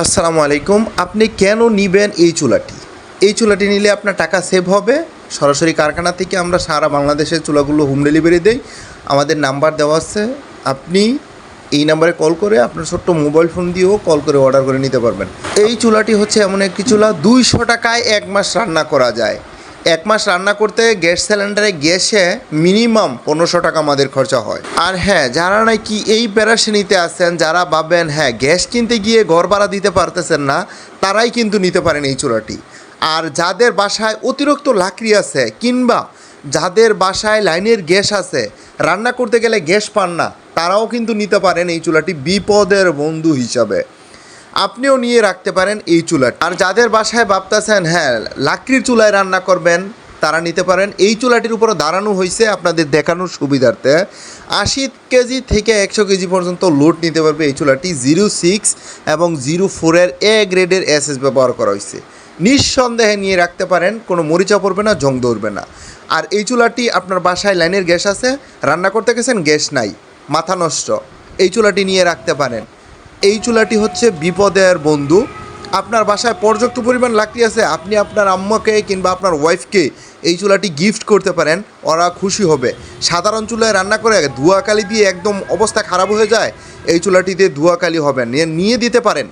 আসসালামু আলাইকুম, আপনি কেন নিবেন এই চুলাটি? এই চুলাটি নিলে আপনার টাকা সেভ হবে। সরাসরি কারখানা থেকে আমরা সারা বাংলাদেশের চুলাগুলো হোম ডেলিভারি দেই। আমাদের নাম্বার দেওয়া আছে। আপনি এই নাম্বারে কল করে আপনার ছোট্ট মোবাইল ফোন দিয়েও কল করে অর্ডার করে নিতে পারবেন। এই চুলাটি হচ্ছে এমন একটি চুলা, দুইশো টাকায় এক মাস রান্না করা যায়। এক মাস রান্না করতে গ্যাস সিলিন্ডারে গ্যাসে মিনিমাম পনেরোশো টাকা আমাদের খরচা হয়। আর হ্যাঁ যারা নাকি এই প্যারাশ্রেণীতে আছেন, যারা ভাবেন হ্যাঁ গ্যাস কিনতে গিয়ে ঘর ভাড়া দিতে পারতেছেন না, তারাই কিন্তু নিতে পারেন এই চুলাটি আর যাদের বাসায় অতিরিক্ত লাকড়ি আছে কিংবা যাদের বাসায় লাইনের গ্যাস আছে, রান্না করতে গেলে গ্যাস পান না, তারাও কিন্তু নিতে পারেন এই চুলাটি বিপদের বন্ধু হিসাবে। আপনিও নিয়ে রাখতে পারেন এই চুলাটি। আর যাদের বাসায় ভাবতেছেন হ্যাঁ লাকড়ির চুলায় রান্না করবেন, তারা নিতে পারেন। এই চুলাটির উপরে দাঁড়ানো হয়েছে আপনাদের দেখানোর সুবিধার্থে। আশি কেজি থেকে একশো কেজি পর্যন্ত লোড নিতে পারবে এই চুলাটি। জিরো সিক্স এবং জিরো ফোরের এ গ্রেডের এসএস ব্যবহার করা হয়েছে নিঃসন্দেহে নিয়ে রাখতে পারেন, কোনো মরিচা পড়বে না, জং ধরবে না। আর এই চুলাটি আপনার বাসায় লাইনের গ্যাস আছে, রান্না করতে গেছেন, গ্যাস নাই, মাথা নষ্ট। এই চুলাটি নিয়ে রাখতে পারেন। এই চুলাটি হচ্ছে বিপদের বন্ধু। আপনার বাসায় পর্যাপ্ত পরিমাণ লাকড়ি আছে, আপনি আপনার আম্মাকে কিংবা আপনার ওয়াইফকে এই চুলাটি গিফট করতে পারেন, ওরা খুশি হবে। সাধারণ চুলায় রান্না করে ধোঁয়াকালি দিয়ে একদম অবস্থা খারাপ হয়ে যায়, এই চুলাটিতে ধোঁয়াকালি হবে, নিয়ে নিয়ে দিতে পারেন।